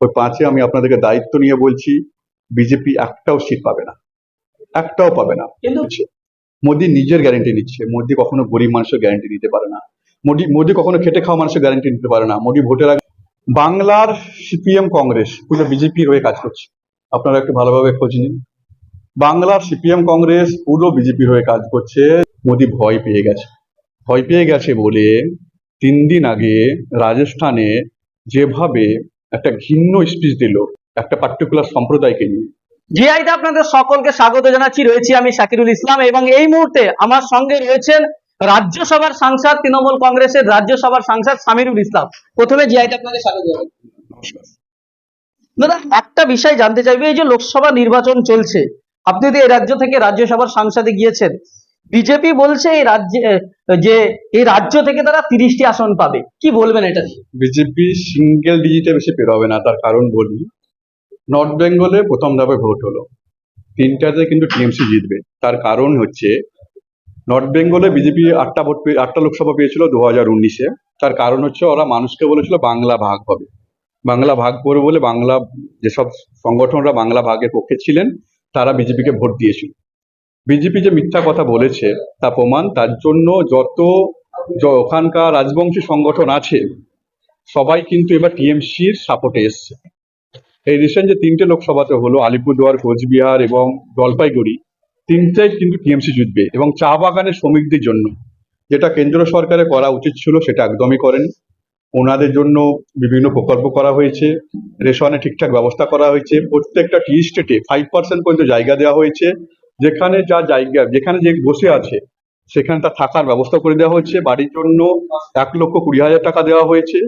ওই পাঁচে আমি আপনাদেরকে দায়িত্ব নিয়ে বলছি বিজেপি একটাও সিট পাবে না। একটাও পাবে না। মোদি নিজের গ্যারেন্টি নিচ্ছে। মোদি কখনো গরিব মানুষের গ্যারেন্টি নিতে পারে না। মোদি মোদি কখনো খেটে খাওয়া মানুষের গ্যারেন্টি নিতে পারে না। মোদি ভোটের আগে বাংলার সিপিএম কংগ্রেস পুরো বিজেপির হয়ে কাজ করছে। আপনারা একটু ভালোভাবে খোঁজ নিন। বাংলার সিপিএম কংগ্রেস পুরো বিজেপির হয়ে কাজ করছে। মোদি ভয় পেয়ে গেছে। ভয় পেয়ে গেছে বলে তিন দিন আগে রাজস্থানে যেভাবে একটা ঘিন্ন স্পিচ দিল, একটা পার্টিকুলার সম্প্রদায়কে নিয়ে। জিআইতে আপনাদের সকলকে স্বাগত জানাচ্ছি, রয়েছি আমি শাকিরুল ইসলাম এবং এই মুহূর্তে আমার সঙ্গে রয়েছেন রাজ্যসভার সাংসদ, তৃণমূল কংগ্রেসের রাজ্যসভার সাংসদ সামিরুল ইসলাম। প্রথমে জিআইতে আপনাদের স্বাগত দাদা, একটা বিষয় জানতে চাইবে, এই যে লোকসভা নির্বাচন চলছে, আপনি যদি এই রাজ্য থেকে রাজ্যসভার সাংসদে গিয়েছেন। বিজেপি বলছে এই রাজ্যে যে এই রাজ্য থেকে তারা তিরিশটি আসন পাবে। কি বলবেন এটা বিজেপি সিঙ্গেল ডিজিটে বেশি পেরোবে না, তার কারণ বলি নর্থ বেঙ্গলে প্রথম ধাপে ভোট হলো। তিনটাতে কিন্তু টিএমসি জিতবে, তার কারণ হচ্ছে নর্থ বেঙ্গলে বিজেপি আটটা ভোট আটটা লোকসভা পেয়েছিল দু হাজার উনিশে। তার কারণ হচ্ছে ওরা মানুষকে বলেছিল বাংলা ভাগ হবে। বাংলা ভাগ করবে বলে বাংলা, যেসব সংগঠনরা বাংলা ভাগের পক্ষে ছিলেন, তারা বিজেপিকে ভোট দিয়েছিল। বিজেপি যে মিথ্যা কথা বলেছে, তা প্রমাণ তার জন্য যত ওখানকার রাজবংশী সংগঠন আছে, সবাই কিন্তু এবার টিএমসির সাপোর্টে এসছে। এই রিসেন্ট যে তিনটে লোকসভাতে হলো, আলিপুরদুয়ার, কোচবিহার এবং জলপাইগুড়ি, তিনটেই কিন্তু টিএমসি জিতবে এবং চা বাগানের শ্রমিকদের জন্য। যেটা কেন্দ্র সরকারের করা উচিত ছিল, সেটা একদমই করেন। ওনাদের জন্য বিভিন্ন প্রকল্প করা হয়েছে রেশনে ঠিকঠাক ব্যবস্থা করা হয়েছে, প্রত্যেকটা টি স্টেটে ফাইভ পার্সেন্ট পর্যন্ত জায়গা দেওয়া হয়েছে। যেখানে যা জায়গা, যেখানে যে বসে আছে সেখানে তার থাকার ব্যবস্থা করে দেওয়া হয়েছে। বাড়ির জন্য এক লক্ষ কুড়ি হাজার টাকা দেওয়া হয়েছে।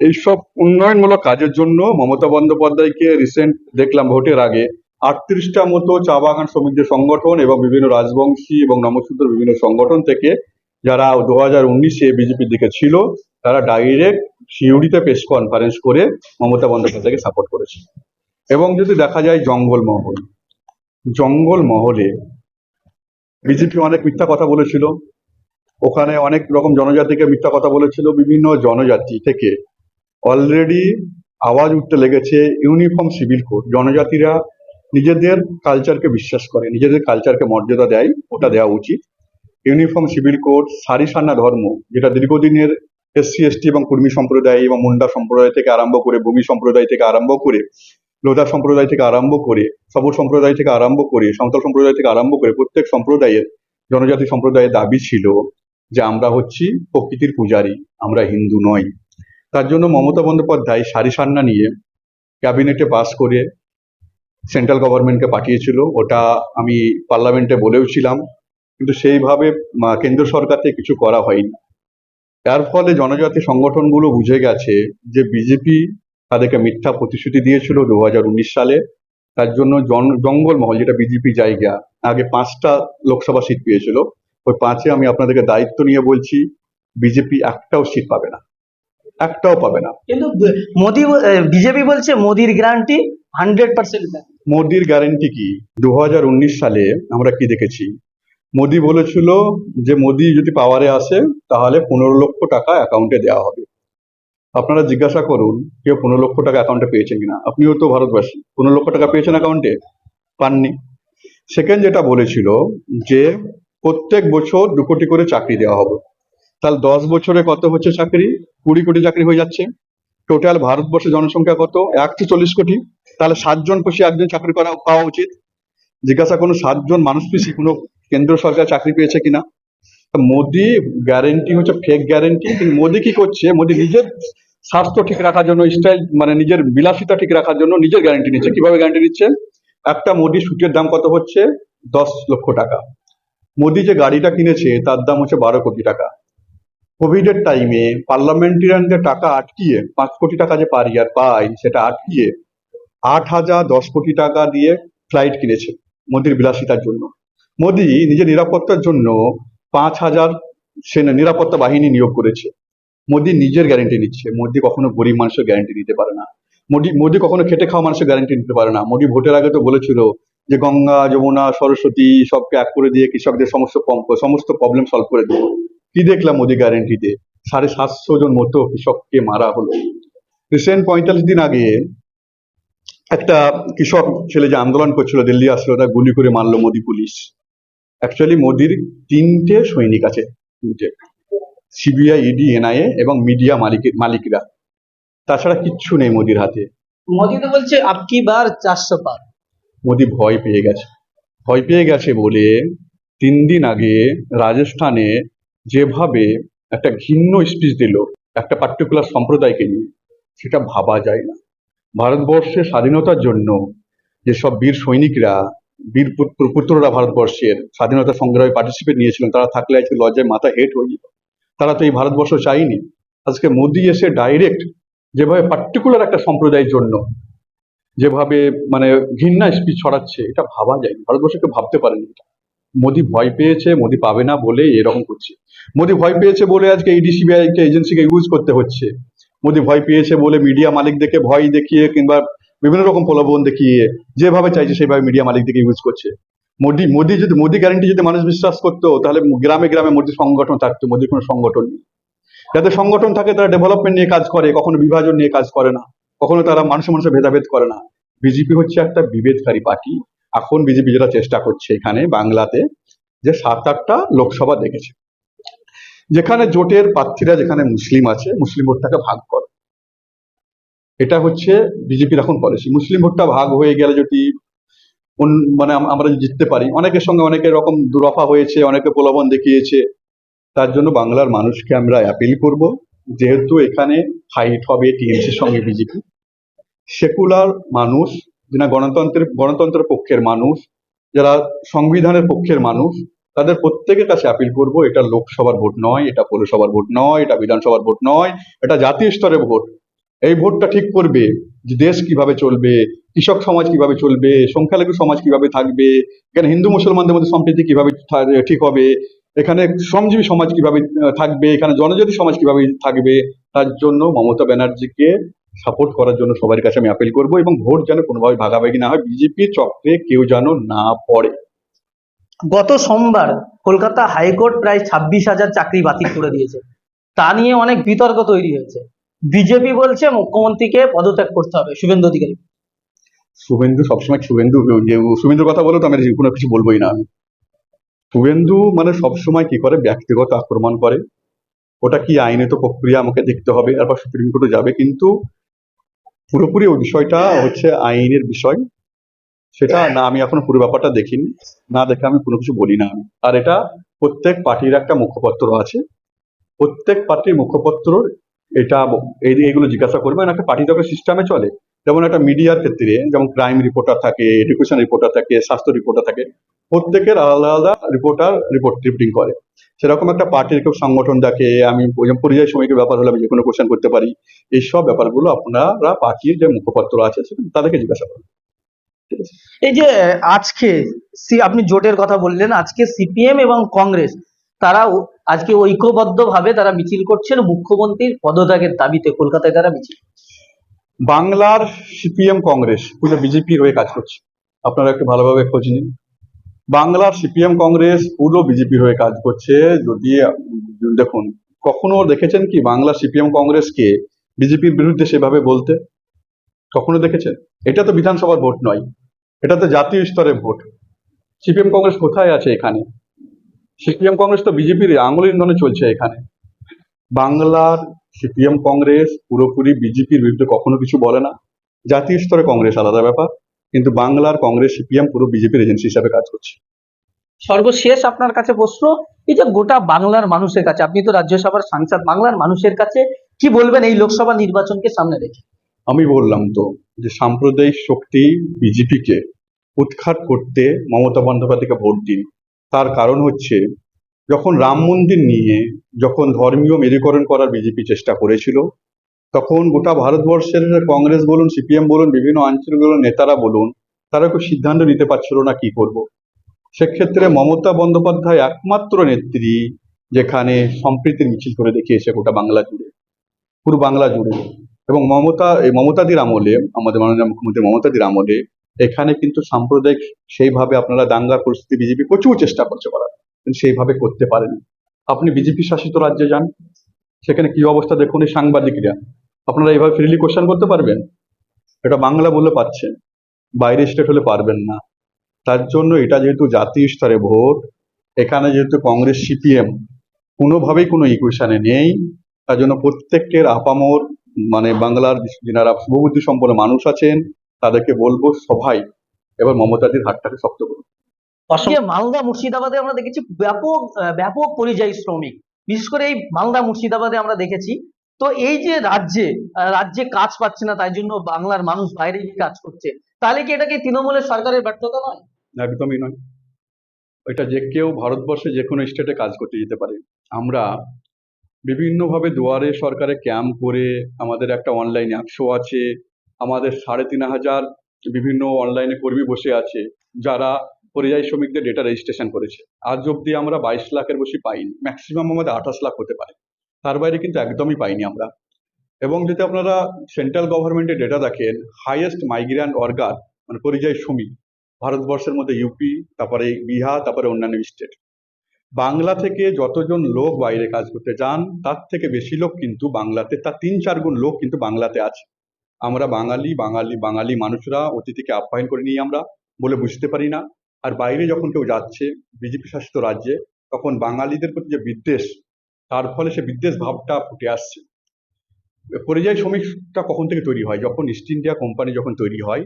এইসব উন্নয়নমূলক কাজের জন্য মমতা বন্দ্যোপাধ্যায়কে রিসেন্ট দেখলাম ভোটের আগে। আটত্রিশটা মতো চা বাগান শ্রমিকদের সংগঠন এবং বিভিন্ন রাজবংশী এবং নমসূত্র বিভিন্ন সংগঠন থেকে যারা দু হাজার উনিশে বিজেপির দিকে ছিল, তারা ডাইরেক্ট সিউড়িতে প্রেস কনফারেন্স করে মমতা বন্দ্যোপাধ্যায়কে সাপোর্ট করেছে। এবং যদি দেখা যায় জঙ্গল মহল জঙ্গল মহলে বিজেপি অনেক মিথ্যা কথা বলেছিল। ওখানে অনেক রকম জনজাতিকে মিথ্যা কথা বলেছিল, বিভিন্ন জনজাতি থেকে। অলরেডি আওয়াজ উঠতে লেগেছে ইউনিফর্ম সিভিল কোড। জনজাতিরা নিজেদের কালচারকে বিশ্বাস করে, নিজেদের কালচারকে মর্যাদা দেয়, ওটা দেওয়া উচিত। ইউনিফর্ম সিভিল কোড, সারি সান্না ধর্ম, যেটা দীর্ঘদিনের এসসি এসটি এবং কুর্মী সম্প্রদায় এবং মুন্ডা সম্প্রদায় থেকে আরম্ভ করে, ভূমি সম্প্রদায় থেকে আরম্ভ করে লোধা সম্প্রদায় থেকে আরম্ভ করে সবর সম্প্রদায় থেকে আরম্ভ করে সাঁওতাল সম্প্রদায় থেকে আরম্ভ করে প্রত্যেক সম্প্রদায়ের জনজাতি সম্প্রদায়ের দাবি ছিল যে আমরা হচ্ছি প্রকৃতির পূজারী, আমরা হিন্দু নই। তার জন্য মমতা বন্দ্যোপাধ্যায় সারি সান্না নিয়ে ক্যাবিনেটে পাস করে সেন্ট্রাল গভর্নমেন্টকে পাঠিয়েছিল। ওটা আমি পার্লামেন্টে বলেও ছিলাম, কিন্তু সেইভাবে কেন্দ্র সরকার থেকে কিছু করা হয়নি। তার ফলে জনজাতি সংগঠনগুলো বুঝে গেছে যে বিজেপি তাদেরকে মিথ্যা প্রতিশ্রুতি দিয়েছিল দু উনিশ সালে। তার জন্য জন জঙ্গলমহল যেটা বিজেপি জায়গা আগে পাঁচটা লোকসভা সিট পেয়েছিল। ওই পাঁচে আমি আপনাদেরকে দায়িত্ব নিয়ে বলছি বিজেপি একটাও সিট পাবে না। একটাও পাবে না। কিন্তু মোদি বিজেপি বলছে মোদির গ্যারান্টি হান্ড্রেড পার্সেন্ট মোদির গ্যারেন্টি কি? দু হাজার উনিশ সালে আমরা কি দেখেছি? মোদি বলেছিল যে মোদি যদি পাওয়ারে আসে তাহলে পনেরো লক্ষ টাকা অ্যাকাউন্টে দেওয়া হবে। আপনারা জিজ্ঞাসা করুন, কেউ পনেরো লক্ষ টাকা অ্যাকাউন্টে পেয়েছেন কিনা। আপনিও তো ভারতবাসী। পনেরো লক্ষ টাকা পেয়েছেন অ্যাকাউন্টে পাননি। সেকেন্ড যেটা বলেছিল যে, প্রত্যেক বছর দু কোটি করে চাকরি দেওয়া হবে। তাহলে দশ বছরে কত হচ্ছে চাকরি? কুড়ি কোটি চাকরি হয়ে যাচ্ছে। টোটাল ভারতবর্ষের জনসংখ্যা কত? একশো চল্লিশ কোটি। তাহলে সাতজন পিছিয়ে একজন চাকরি করা, পাওয়া উচিত। জিজ্ঞাসা কোনো সাতজন মানুষ পিছিয়ে কোনো কেন্দ্র সরকার চাকরি পেয়েছে কিনা? মোদি গ্যারেন্টি হচ্ছে ফেক গ্যারেন্টি কিন্তু মোদি কি করছে? মোদি নিজের স্বাস্থ্য ঠিক রাখার জন্য স্টাইল মানে নিজের বিলাসিতা ঠিক রাখার জন্য নিজের গ্যারেন্টি নিচ্ছে। কীভাবে গ্যারেন্টি নিচ্ছে? একটা মোদি সুটের দাম কত হচ্ছে? দশ লক্ষ টাকা। মোদি যে গাড়িটা কিনেছে, তার দাম হচ্ছে বারো কোটি টাকা। কোভিড এর টাইমে পার্লামেন্টারিয়ানদের টাকা আটকিয়ে, পাঁচ কোটি টাকা যে পার ইয়ার পাই, সেটা আটকিয়ে আট হাজার দশ কোটি টাকা দিয়ে ফ্লাইট কিনেছে মোদির বিলাসিতার জন্য। মোদি নিজের নিরাপত্তার জন্য পাঁচ হাজার সেনা নিরাপত্তা বাহিনী নিয়োগ করেছে। মোদি নিজের গ্যারেন্টি নিচ্ছে। মোদি কখনো গরিব মানুষের গ্যারেন্টি নিতে পারে না। মোদি মোদি কখনো খেটে খাওয়া মানুষের গ্যারেন্টি নিতে পারে না। মোদি ভোটের আগে তো বলেছিল যে গঙ্গা, যমুনা, সরস্বতী সবকে এক করে দিয়ে কৃষকদের সমস্ত সমস্ত প্রবলেম সলভ করে দেবো কি দেখলাম মোদি গ্যারেন্টিতে সাড়ে সাতশো জন মতো কৃষককে মারা হলো। রিসেন্ট পঁয়তাল্লিশ দিন আগে একটা কৃষক ছেলে যে আন্দোলন করছিল, দিল্লি আসলো তা গুলি করে মারলো মোদি পুলিশ। অ্যাকচুয়ালি মোদির তিনটে সৈনিক আছে তিনটে সিবিআই ইডি এনআইএ এবং মিডিয়া মালিক মালিকরা। তাছাড়া কিচ্ছু নেই মোদির হাতে। মোদি তো বলছে আপকি বার চারশো পার? মোদি ভয় পেয়ে গেছে। ভয় পেয়ে গেছে বলে তিন দিন আগে রাজস্থানে যেভাবে একটা ঘিন্ন স্পিচ দিল একটা পার্টিকুলার সম্প্রদায়কে নিয়ে সেটা ভাবা যায় না। ভারতবর্ষের স্বাধীনতার জন্য যেসব বীর সৈনিকরা বীর পুত্র- পুত্ররা ভারতবর্ষের স্বাধীনতা সংগ্রামে পার্টিসিপেট নিয়েছিলেন, তারা থাকলে আজকে লজ্জায় মাথা হেট হয়ে যেত। তারা তো এই ভারতবর্ষ চাইনি আজকে মোদি এসে ডাইরেক্ট যেভাবে পার্টিকুলার একটা সম্প্রদায়ের জন্য যেভাবে মানে ঘৃণা স্পিচ ছড়াচ্ছে, এটা ভাবা যায় ভারতবর্ষকে ভাবতে পারেনি এটা। মোদি ভয় পেয়েছে, মোদি পাবে না বলে এরকম করছে। মোদি ভয় পেয়েছে বলে আজকে ইডি কে এজেন্সিকে ইউজ করতে হচ্ছে। মোদি ভয় পেয়েছে বলে মিডিয়া মালিকদেরকে ভয় দেখিয়ে কিংবা বিভিন্ন রকম প্রলোভন দেখিয়ে যেভাবে চাইছে সেভাবে মিডিয়া মালিকদেরকে ইউজ করছে। মোদি মোদি যদি, মোদি গ্যারান্টি যদি মানুষ বিশ্বাস করতো, তাহলে গ্রামে গ্রামে মোদি সংগঠন থাকতো, মোদির কোনো সংগঠন নেই। যাদের সংগঠন থাকে, তারা ডেভেলপমেন্ট নিয়ে কাজ করে, কখনো বিভাজন নিয়ে কাজ করে না, কখনো তারা মানুষের মানুষের ভেদাভেদ করে না। বিজেপি হচ্ছে একটা বিভেদকারী পার্টি। এখন বিজেপি যেটা চেষ্টা করছে এখানে, বাংলাতে, যে সাত আটটা লোকসভা দেখেছে। যেখানে জোটের প্রার্থীরা যেখানে মুসলিম আছে, মুসলিম ভোটটাকে ভাগ করে। এটা হচ্ছে বিজেপির এখন পলিসি মুসলিম ভোটটা ভাগ হয়ে গেলে যদি মানে আমরা জিততে পারি, অনেকের সঙ্গে অনেকের রকম দুরফা হয়েছে, অনেকে প্রলোভন দেখিয়েছে, তার জন্য বাংলার মানুষকে আমরা অ্যাপিল করব। যেহেতু এখানে ফাইট হবে টিএমসির সঙ্গে বিজেপি সেকুলার মানুষ যারা গণতন্ত্রের গণতন্ত্রের পক্ষের মানুষ, যারা সংবিধানের পক্ষের মানুষ, তাদের প্রত্যেকের কাছে আপিল করব, এটা লোকসভার ভোট নয়, এটা পৌরসভার ভোট নয়, এটা বিধানসভার ভোট নয়, এটা জাতীয় স্তরের ভোট। এই ভোটটা ঠিক করবে যে দেশ কীভাবে চলবে, কৃষক সমাজ কীভাবে চলবে, সংখ্যালঘু সমাজ কীভাবে থাকবে, এখানে হিন্দু মুসলমানদের মধ্যে সম্প্রীতি কীভাবে ঠিক হবে, এখানে শ্রমজীবী সমাজ কীভাবে থাকবে, এখানে জনজাতি সমাজ কীভাবে থাকবে, তার জন্য মমতা ব্যানার্জিকে সাপোর্ট করার জন্য সবার কাছে আমি আপিল করব এবং ভোট যেন কোনোভাবে ভাগাভাগি না হয় বিজেপি চক্রে কেউ যেন না পড়ে। গত সোমবার কলকাতা হাইকোর্ট প্রায় ছাব্বিশ হাজার চাকরি বাতিল করে দিয়েছে। তা নিয়ে অনেক বিতর্ক তৈরি হয়েছে। বিজেপি বলছে মুখ্যমন্ত্রীকে পদত্যাগ করতে হবে, শুভেন্দু অধিকারী। শুভেন্দু, সবসময় শুভেন্দু, যে শুভেন্দুর কথা বলো তো, আমি কোনো কিছু বলবোই না আমি। শুভেন্দু মানে সবসময় কি করে? ব্যক্তিগত আক্রমণ করে। ওটা কি আইনত প্রক্রিয়া আমাকে দেখতে হবে তারপর সুপ্রিম কোর্টে যাবে, কিন্তু পুরোপুরি ওই বিষয়টা হচ্ছে আইনের বিষয়। সেটা না, আমি এখনও পুরো ব্যাপারটা দেখিনি। না দেখে আমি কোনো কিছু বলি না আর এটা প্রত্যেক পার্টির একটা মুখপত্র আছে। প্রত্যেক পার্টির মুখপত্র এটা এই এইগুলো জিজ্ঞাসা করবে না একটা পার্টি তো সিস্টেমে চলে। যেমন একটা মিডিয়ার ক্ষেত্রে, যেমন ক্রাইম রিপোর্টার থাকে এডুকেশন রিপোর্টার থাকে, স্বাস্থ্য রিপোর্টার থাকে, প্রত্যেকের আলাদা আলাদা রিপোর্টার রিপোর্ট রিপোর্টিং করে। সেরকম একটা পার্টির কেউ সংগঠন দেখে, আমি পরিযায়ী শ্রমিকের ব্যাপার হলে আমি যে কোনো কোশ্চেন করতে পারি, এইসব ব্যাপারগুলো আপনারা পার্টির যে মুখপাত্র আছে তাদেরকে জিজ্ঞাসা করুন। এই যে আজকে আপনি জোটের কথা বললেন, আজকে সিপিএম এবং কংগ্রেস তারা ও- আজকে ঐক্যবদ্ধভাবে তারা মিছিল করছেন, মুখ্যমন্ত্রীর পদত্যাগের দাবিতে কলকাতায় তারা মিছিল বাংলার সিপিএম কংগ্রেস, পুরো বিজেপির হয়ে কাজ করছে। আপনারা একটু ভালোভাবে খোঁজ নিন। বাংলার সিপিএম কংগ্রেস পুরো বিজেপির হয়ে কাজ করছে। যদি দেখুন, কখনো দেখেছেন কি বাংলা সিপিএম কংগ্রেসকে বিজেপির বিরুদ্ধে সেভাবে বলতে? কখনো দেখেছেন? এটা তো বিধানসভার ভোট নয়। এটা তো জাতীয় স্তরের ভোট। সিপিএম কংগ্রেস কোথায় আছে এখানে? সিপিএম কংগ্রেস তো বিজেপির আঙুল ইন্ধনে চলছে এখানে। বাংলার সিপিএম কংগ্রেস পুরোপুরি বিজেপির বিরুদ্ধে কখনো কিছু বলে না। জাতীয় স্তরে কংগ্রেস আলাদা ব্যাপার কিন্তু বাংলার কংগ্রেস সিপিএম পুরো বিজেপির এজেন্সি হিসাবে কাজ করছে। সর্বশেষ আপনার কাছে প্রশ্ন এই যে গোটা বাংলার মানুষের কাছে আপনি তো রাজ্যসভার সাংসদ বাংলার মানুষের কাছে কি বলবেন এই লোকসভা নির্বাচনকে সামনে রেখে? আমি বললাম তো যে সাম্প্রদায়িক শক্তি বিজেপিকে উৎখাত করতে মমতা বন্দ্যোপাধ্যায়কে ভোট দিন। তার কারণ হচ্ছে, যখন রাম মন্দির নিয়ে যখন ধর্মীয় মেরুকরণ করার বিজেপি চেষ্টা করেছিল, তখন গোটা ভারতবর্ষের কংগ্রেস বলুন, সিপিএম বলুন, বিভিন্ন আঞ্চলিক নেতারা বলুন, তারা কেউ সিদ্ধান্ত নিতে পারছিল না কি করব। সেক্ষেত্রে মমতা বন্দ্যোপাধ্যায় একমাত্র নেত্রী যেখানে সম্প্রীতির মিছিল করে দেখিয়েছে গোটা বাংলা জুড়ে, পুরো বাংলা জুড়ে। এবং মমতা মমতাদির আমলে, আমাদের মাননীয় মুখ্যমন্ত্রী মমতাদির আমলে এখানে কিন্তু সাম্প্রদায়িক সেইভাবে আপনারা দাঙ্গার পরিস্থিতি বিজেপি প্রচুর চেষ্টা করছে করার। কিন্তু সেইভাবে করতে পারেনি। আপনি বিজেপি শাসিত রাজ্যে যান, সেখানে কি অবস্থা দেখুন এই সাংবাদিকরা। আপনারা এইভাবে ফ্রিলি কোশ্চেন করতে পারবেন? এটা বাংলা বলে পাচ্ছেন বাইরে স্টেট হলে পারবেন না। তার জন্য এটা যেহেতু জাতীয় স্তরে ভোট, এখানে যেহেতু কংগ্রেস সিপিএম, কোনোভাবেই কোনো ইকুয়েশনে নেই। তার জন্য প্রত্যেকের আপামর মানে বাংলার যারা শুভবুদ্ধি সম্পন্ন মানুষ আছেন তাদেরকে বলব সবাই এবার মমতাদির হাতটাকে শক্ত করুন। মালদা মুর্শিদাবাদে আমরা দেখেছি ব্যাপক আহ, ব্যাপক পরিযায়ী শ্রমিক। বিশেষ করে এই মালদা মুর্শিদাবাদে আমরা দেখেছি। তো এই যে রাজ্যে আহ, রাজ্যে কাজ পাচ্ছে না তাই জন্য বাংলার মানুষ বাইরে গিয়ে কাজ করছে তাহলে কি এটা কি তৃণমূলের সরকারের ব্যর্থতা নয়? একদমই নয়। এটা যে কেউ ভারতবর্ষে যে কোনো স্টেটে কাজ করতে যেতে পারে। আমরা বিভিন্নভাবে দুয়ারে সরকারে ক্যাম্প করে আমাদের একটা অনলাইন অ্যাপসও আছে। আমাদের সাড়ে তিন হাজার বিভিন্ন অনলাইনে কর্মী বসে আছে, যারা পরিযায়ী শ্রমিকদের ডেটা রেজিস্ট্রেশন করেছে। আজ অব্দি আমরা বাইশ লাখের বেশি পাইনি ম্যাক্সিমাম আমাদের আঠাশ লাখ হতে পারে। তার বাইরে কিন্তু একদমই পাইনি আমরা। এবং যদি আপনারা সেন্ট্রাল গভর্নমেন্টের ডেটা দেখেন হাইয়েস্ট মাইগ্রেন্ট অর্গার মানে পরিযায়ী শ্রমিক, ভারতবর্ষের মধ্যে ইউপি তারপরে বিহার, তারপরে অন্যান্য স্টেট বাংলা থেকে যতজন লোক বাইরে কাজ করতে যান তার থেকে বেশি লোক কিন্তু বাংলাতে, তার তিন চার গুণ লোক কিন্তু বাংলাতে আছে। আমরা বাঙালি বাঙালি বাঙালি মানুষরা অতিথিকে আপ্যায়ন করে নিই আমরা বলে বুঝতে পারি না। আর বাইরে যখন কেউ যাচ্ছে বিজেপি শাসিত রাজ্যে, তখন বাঙালিদের প্রতি যে বিদ্বেষ, তার ফলে সে বিদ্বেষ ভাবটা ফুটে আসছে। পরিযায়ী শ্রমিকটা কখন থেকে তৈরি হয়? যখন ইস্ট ইন্ডিয়া কোম্পানি যখন তৈরি হয়,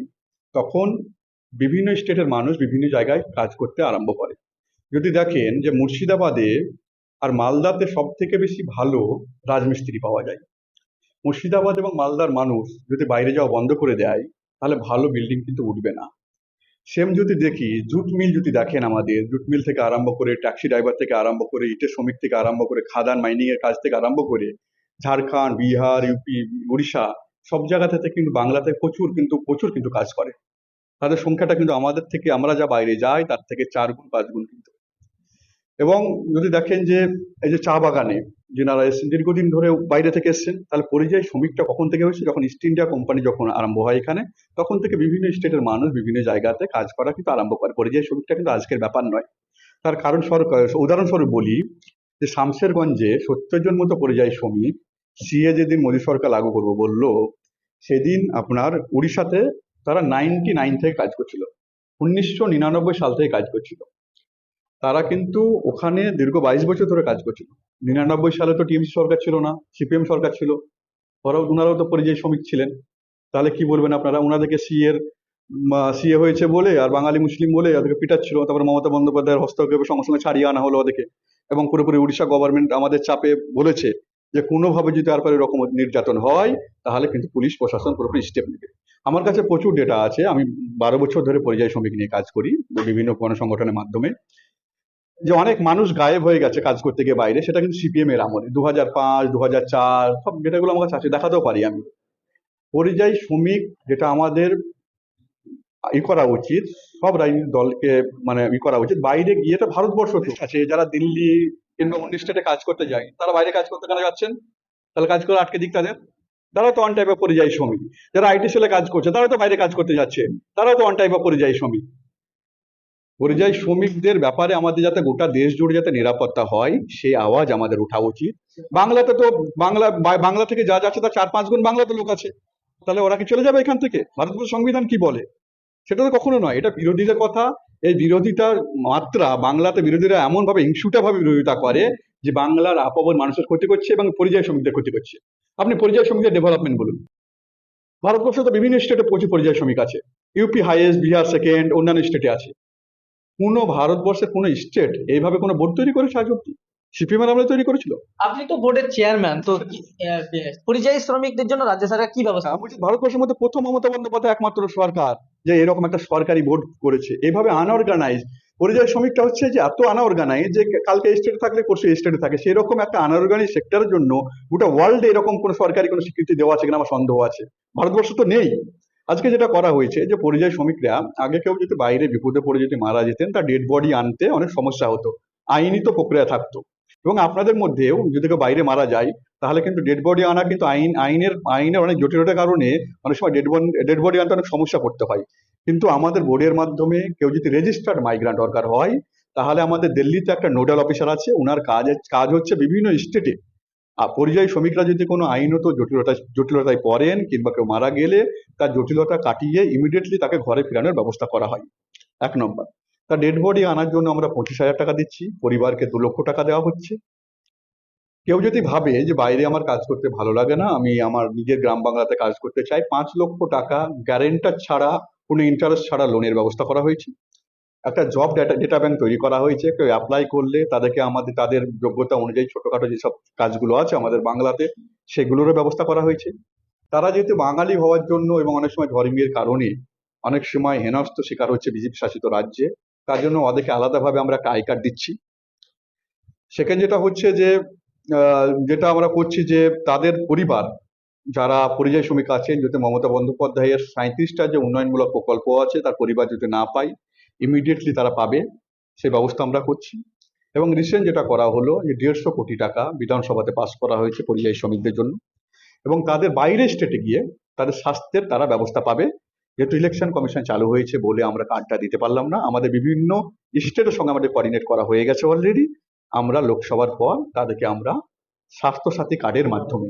তখন বিভিন্ন স্টেটের মানুষ বিভিন্ন জায়গায় কাজ করতে আরম্ভ করে। যদি দেখেন যে মুর্শিদাবাদে আর মালদাতে সব থেকে বেশি ভালো রাজমিস্ত্রি পাওয়া যায়। মুর্শিদাবাদ এবং মালদার মানুষ যদি বাইরে যাওয়া বন্ধ করে দেয়, তাহলে ভালো বিল্ডিং কিন্তু উঠবে না। সেম যদি দেখি, জুট মিল যদি দেখেন আমাদের, জুট মিল থেকে আরম্ভ করে ট্যাক্সি ড্রাইভার থেকে আরম্ভ করে, ইটের শ্রমিক থেকে আরম্ভ করে, খাদান মাইনিং এর কাজ থেকে আরম্ভ করে, ঝাড়খণ্ড, বিহার ইউপি উড়িষ্যা, সব জায়গা থেকে কিন্তু বাংলাতে প্রচুর কিন্তু প্রচুর কিন্তু কাজ করে। তাদের সংখ্যাটা কিন্তু আমাদের থেকে, আমরা যা বাইরে যাই, তার থেকে চার গুণ, পাঁচ গুণ কিন্তু। এবং যদি দেখেন যে এই যে চা বাগানে যেনারা এসেছেন, দীর্ঘদিন ধরে বাইরে থেকে এসেছেন, তাহলে পরিযায়ী শ্রমিকটা কখন থেকে হয়েছে? যখন ইস্ট ইন্ডিয়া কোম্পানি যখন আরম্ভ হয় এখানে, তখন থেকে বিভিন্ন স্টেটের মানুষ বিভিন্ন জায়গাতে কাজ করা কিন্তু আরম্ভ করে। পরিযায়ী শ্রমিকটা কিন্তু আজকের ব্যাপার নয়। তার কারণ স্বরূপ, উদাহরণস্বরূপ বলি যে শামশেরগঞ্জে সত্তর জন মতো পরিযায়ী শ্রমিক, সিএ যেদিন মোদী সরকার লাগু করব বলল, সেদিন আপনার উড়িষ্যাতে তারা নাইনটি নাইন থেকে কাজ করছিল। উনিশশো নিরানব্বই সাল থেকে কাজ করছিল। তারা কিন্তু ওখানে দীর্ঘ বাইশ বছর ধরে কাজ করছিল। নিরানব্বই সালে তো টিএমসি সরকার ছিল না, সিপিএম সরকার ছিল। ওরাও ওনারাও তো পরিযায়ী শ্রমিক ছিলেন। তাহলে কি বলবেন আপনারা? ওনাদেরকে সিএর সিএ হয়েছে বলে আর বাঙালি মুসলিম বলে ওদেরকে পিটাচ্ছিল, তারপরে মমতা বন্দ্যোপাধ্যায়ের হস্তক্ষেপের সঙ্গে সঙ্গে ছাড়িয়ে আনা হলো ওদেরকে। এবং পুরোপুরি উড়িষ্যা গভর্নমেন্ট আমাদের চাপে বলেছে যে, কোনোভাবে যদি তারপরে এরকম নির্যাতন হয়, তাহলে কিন্তু পুলিশ, প্রশাসন পুরোপুরি স্টেপ নেবে। আমার কাছে প্রচুর ডেটা আছে। আমি বারো বছর ধরে পরিযায়ী শ্রমিক নিয়ে কাজ করি বিভিন্ন গণসংগঠনের মাধ্যমে। যে অনেক মানুষ গায়েব হয়ে গেছে কাজ করতে গিয়ে বাইরে, সেটা কিন্তু সিপিএম এর আমলে। দু হাজার পাঁচ দু হাজার চার, সব ডেটাগুলো আমার কাছে দেখাতেও পারি আমি। পরিযায়ী শ্রমিক যেটা আমাদের ই করা উচিত, সব রাজনৈতিক দলকে মানে ই করা উচিত। বাইরে গিয়ে তো ভারতবর্ষ আছে, যারা দিল্লি কিংবা অন্য স্টেটে কাজ করতে যায়, তারা বাইরে কাজ করতে কেন যাচ্ছেন? তাহলে কাজ করে আটকে দিক তাদের। তারা তো অন টাইপের পরিযায়ী শ্রমিক। যারা আইটি সেলে কাজ করছে তারা তো বাইরে কাজ করতে যাচ্ছে। তারা তো অন টাইপের পরিযায়ী শ্রমিক। পরিযায়ী শ্রমিকদের ব্যাপারে আমাদের যাতে গোটা দেশ জুড়ে যাতে নিরাপত্তা হয়, সেই আওয়াজ আমাদের ওঠা উচিত। বাংলাতে তো বাংলা বাংলা থেকে যা যাচ্ছে তার চার পাঁচ গুণ বাংলাতে লোক আছে। তাহলে ওরা কি চলে যাবে এখান থেকে? ভারতবর্ষের সংবিধান কি বলে? সেটা তো কখনো নয়। এটা বিরোধীদের কথা। এই বিরোধিতার মাত্রা বাংলাতে বিরোধীরা এমন ভাবে হিংসুটা ভাবে বিরোধিতা করে যে বাংলার আপাবর মানুষের ক্ষতি করছে এবং পরিযায়ী শ্রমিকদের ক্ষতি করছে। আপনি পরিযায়ী শ্রমিকদের ডেভেলপমেন্ট বলুন। ভারতবর্ষে তো বিভিন্ন স্টেটে প্রচুর পরিযায়ী শ্রমিক আছে। ইউপি হাইয়েস্ট বিহার সেকেন্ড অন্যান্য স্টেটে আছে। কোনো ভারতবর্ষের কোনো স্টেট এইভাবে কোনো বোর্ড তৈরি করেছে আজ অব্দি সিপিএম এর আমলে তৈরি করেছিল? আপনি তো বোর্ডের চেয়ারম্যান তো পরিযায়ী শ্রমিকদের জন্য রাজ্য সরকার কি ব্যবস্থা বলছি ভারতবর্ষের মধ্যে প্রথম মমতা বন্দ্যোপাধ্যায় একমাত্র সরকার যে এরকম একটা সরকারি বোর্ড করেছে। এইভাবে আনঅর্গানাইজ পরিযায়ী শ্রমিকটা হচ্ছে যে এত আনঅর্গানাইজ যে কালকে স্টেটে থাকলে পরশু স্টেটে থাকে। সেরকম একটা আনঅর্গানাইজ সেক্টরের জন্য গোটা ওয়ার্ল্ডে এরকম কোনো সরকারি কোনো স্বীকৃতি দেওয়া আছে কিনা আমার সন্দেহ আছে। ভারতবর্ষ তো নেই। আজকে যেটা করা হয়েছে যে পরিযায়ী শ্রমিকরা, আগে কেউ যদি বাইরে বিপদে পড়ে যদি মারা যেতেন, তার ডেড বডি আনতে অনেক সমস্যা হতো। আইনি তো প্রক্রিয়া থাকতো। এবং আপনাদের মধ্যেও যদি কেউ বাইরে মারা যায়, তাহলে কিন্তু ডেড বডি আনা কিন্তু আইন, আইনের আইনের অনেক জটিলতার কারণে অনেক সময় ডেড বডি ডেড বডি আনতে অনেক সমস্যা পড়তে হয়। কিন্তু আমাদের বোর্ডের মাধ্যমে কেউ যদি রেজিস্টার্ড মাইগ্রান্ট ওয়ার্কার হয়, তাহলে আমাদের দিল্লিতে একটা নোডাল অফিসার আছে ওনার কাজ কাজ হচ্ছে বিভিন্ন স্টেটে আর পরিযায়ী শ্রমিকরা যদি কোনো আইনত জটিলতা, জটিলতায় পড়েন কিংবা কেউ মারা গেলে তার জটিলতা কাটিয়ে ইমিডিয়েটলি তাকে ঘরে ফেরানোর ব্যবস্থা করা হয়। এক নম্বর, তার ডেড বডি আনার জন্য আমরা পঁচিশ হাজার টাকা দিচ্ছি, পরিবারকে দু লক্ষ টাকা দেওয়া হচ্ছে। কেউ যদি ভাবে যে বাইরে আমার কাজ করতে ভালো লাগে না, আমি আমার নিজের গ্রাম বাংলাতে কাজ করতে চাই, পাঁচ লক্ষ টাকা গ্যারেন্টার ছাড়া, কোনো ইন্টারেস্ট ছাড়া লোনের ব্যবস্থা করা হয়েছে। একটা জব ডেটা ডেটা ব্যাংক তৈরি করা হয়েছে। কেউ অ্যাপ্লাই করলে তাদেরকে আমাদের, তাদের যোগ্যতা অনুযায়ী ছোটখাটো যেসব কাজগুলো আছে আমাদের বাংলাতে, সেগুলোরও ব্যবস্থা করা হয়েছে। তারা যেহেতু বাঙালি হওয়ার জন্য এবং অনেক সময় ধর্মীয় কারণে অনেক সময় হেনস্থ শিকার হচ্ছে বিজেপি শাসিত রাজ্যে, তার জন্য ওদেরকে আলাদাভাবে আমরা একটা আই কার্ড দিচ্ছি। সেখানে যেটা হচ্ছে যে যেটা আমরা করছি যে, তাদের পরিবার, যারা পরিযায়ী শ্রমিক আছেন যাতে মমতা বন্দ্যোপাধ্যায়ের সাঁত্রিশটা যে উন্নয়নমূলক প্রকল্প আছে, তার পরিবার যদি না পায় ইমিডিয়েটলি তারা পাবে, সেই ব্যবস্থা আমরা করছি। এবং রিসেন্ট যেটা করা হলো যে দেড়শো কোটি টাকা বিধানসভাতে পাস করা হয়েছে পরিযায়ী শ্রমিকদের জন্য। এবং তাদের বাইরের স্টেটে গিয়ে তাদের স্বাস্থ্যের তারা ব্যবস্থা পাবে। যেহেতু ইলেকশন কমিশন চালু হয়েছে বলে আমরা কার্ডটা দিতে পারলাম না, আমাদের বিভিন্ন স্টেটের সঙ্গে আমাদের কোঅর্ডিনেট করা হয়ে গেছে অলরেডি আমরা লোকসভার পর তাদেরকে আমরা স্বাস্থ্যসাথী কার্ডের মাধ্যমে,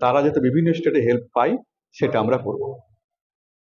তারা যাতে বিভিন্ন স্টেটে হেল্প পায়, সেটা আমরা করব।